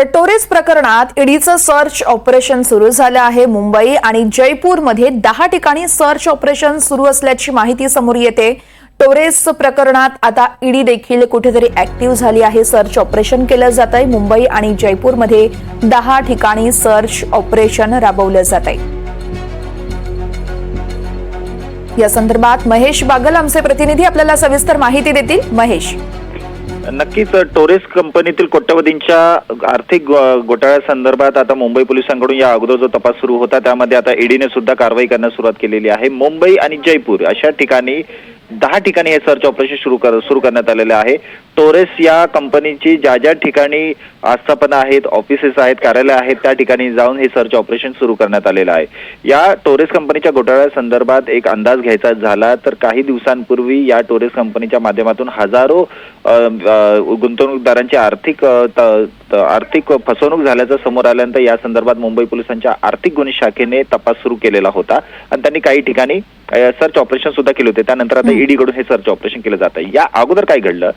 तर टोरेस प्रकरणात ईडीचं search operation सुरू झालं आहे मुंबई आणि जयपूरमध्ये दहा ठिकाणी सर्च ऑपरेशन सुरू असल्याची माहिती समोर येते. टोरेस प्रकरणात आता ईडी देखील कुठेतरी ऍक्टिव्ह झाली आहे. सर्च ऑपरेशन केलं जात आहे मुंबई आणि जयपूरमध्ये दहा ठिकाणी सर्च ऑपरेशन राबवलं जात आहे या संदर्भात महेश बागल आमचे प्रतिनिधी आपल्याला सविस्तर माहिती देतील. महेश. नक्कीच टोरेस कंपनीतील कोट्यवधींच्या आर्थिक घोटाळ्या घोटाळ्यासंदर्भात आता मुंबई पोलिसांकडून या अगोदर जो तपास सुरू होता त्यामध्ये आता ईडीने सुद्धा कारवाई करण्यास सुरुवात केलेली आहे. मुंबई आणि जयपूर अशा ठिकाणी दहा ठिकाणी हे सर्च ऑपरेशन सुरू कर सुरू करण्यात आलेले आहे. टोरेस या कंपनीची ज्या ज्या ठिकाणी आस्थापना आहेत ऑफिसेस आहेत कार्यालय आहेत त्या ठिकाणी जाऊन हे सर्च ऑपरेशन सुरू करण्यात आलेलं आहे. या टोरेस कंपनीच्या घोटाळ्यासंदर्भात एक अंदाज घ्यायचा झाला तर काही दिवसांपूर्वी या टोरेस कंपनीच्या माध्यमातून हजारो गुंतवणूकदारांची आर्थिक आर्थिक फसवणूक झाल्याचं समोर आल्यानंतर या संदर्भात मुंबई पोलिसांच्या आर्थिक गुन्हे शाखेने तपास सुरू केलेला होता. आणि त्यांनी काही ठिकाणी सर्च ऑपरेशन सुद्धा केले होते. त्यानंतर आता ईडी कडून हे सर्च ऑपरेशन केलं जात आहे या अगोदर काय घडलं?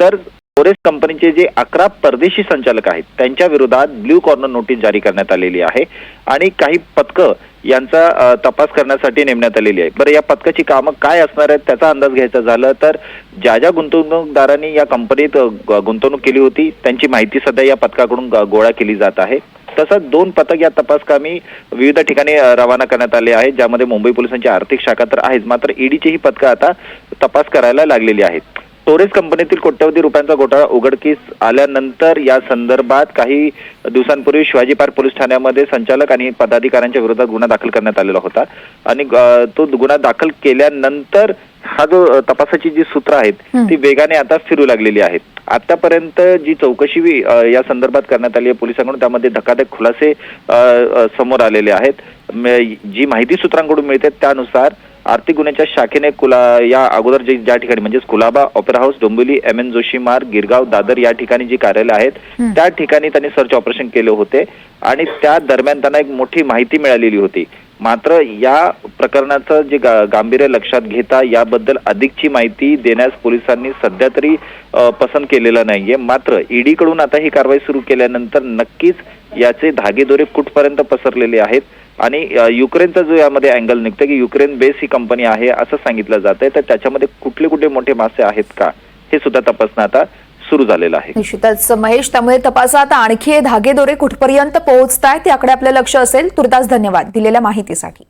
तर फोरेस्ट कंपनीचे जे अकरा परदेशी संचालक आहेत त्यांच्या विरोधात ब्ल्यू कॉर्नर नोटीस जारी करण्यात आलेली आहे आणि काही पथकं यांचा तपास करण्यासाठी नेमण्यात आलेली आहे. बरं या पथकाची कामं काय असणार आहेत त्याचा अंदाज घ्यायचा झालं तर ज्या ज्या गुंतवणूकदारांनी या कंपनीत गुंतवणूक केली होती त्यांची माहिती सध्या या पथकाकडून गोळा केली जात आहे. तसंच दोन पथक या तपासकामी विविध ठिकाणी रवाना करण्यात आले आहेत ज्यामध्ये मुंबई पोलिसांची आर्थिक शाखा तर आहेच मात्र ईडीचीही पथकं आता तपास करायला लागलेली आहेत. टोरेस कंपनीतील कोट्यवधी रुपयांचा घोटाळा उघडकीस आल्यानंतर या संदर्भात काही दिवसांपूर्वी शिवाजी पार्क पोलीस ठाण्यामध्ये संचालक आणि पदाधिकाऱ्यांच्या विरोधात गुन्हा दाखल करण्यात आलेला होता. आणि तो गुन्हा दाखल केल्यानंतर हा जो तपासाची जी सूत्र आहेत. ती वेगाने आता फिरू लागलेली आहेत. आतापर्यंत जी चौकशी या संदर्भात करण्यात आली आहे पोलिसांकडून त्यामध्ये धक्कादायक खुलासे समोर आलेले आहेत. जी माहिती सूत्रांकडून मिळते त्यानुसार आर्थिक गुन्ह्याच्या शाखेने कुला या अगोदर जे ज्या ठिकाणी म्हणजेच Colaba opera house Dombivli M N Joshi मार्ग गिरगाव दादर या ठिकाणी जी कार्यालय आहेत. त्या ठिकाणी त्यांनी सर्च ऑपरेशन केले होते आणि त्या दरम्यान त्यांना एक मोठी माहिती मिळालेली होती मात्र या प्रकरणाचं जे गा- गांभीर्य लक्षात घेता याबद्दल अधिकची माहिती देण्यास पोलिसांनी सध्या तरी पसंत केलेलं नाहीये मात्र ईडी कडून आता ही कारवाई सुरू केल्यानंतर नक्कीच याचे धागेदोरे कुठपर्यंत पसरलेले आहेत आणि युक्रेनचा जो यामध्ये अँगल निघतो की युक्रेन बेस ही कंपनी आहे असं सांगितलं जात आहे तर त्याच्यामध्ये कुठले कुठले मोठे मासे आहेत का हे सुद्धा तपासणं आता सुरू झालेलं आहे. निश्चितच महेश त्यामुळे तपासात आणखी धागेदोरे कुठपर्यंत पोहोचतायत याकडे आपलं लक्ष असेल. तुर्तास धन्यवाद दिलेल्या माहितीसाठी.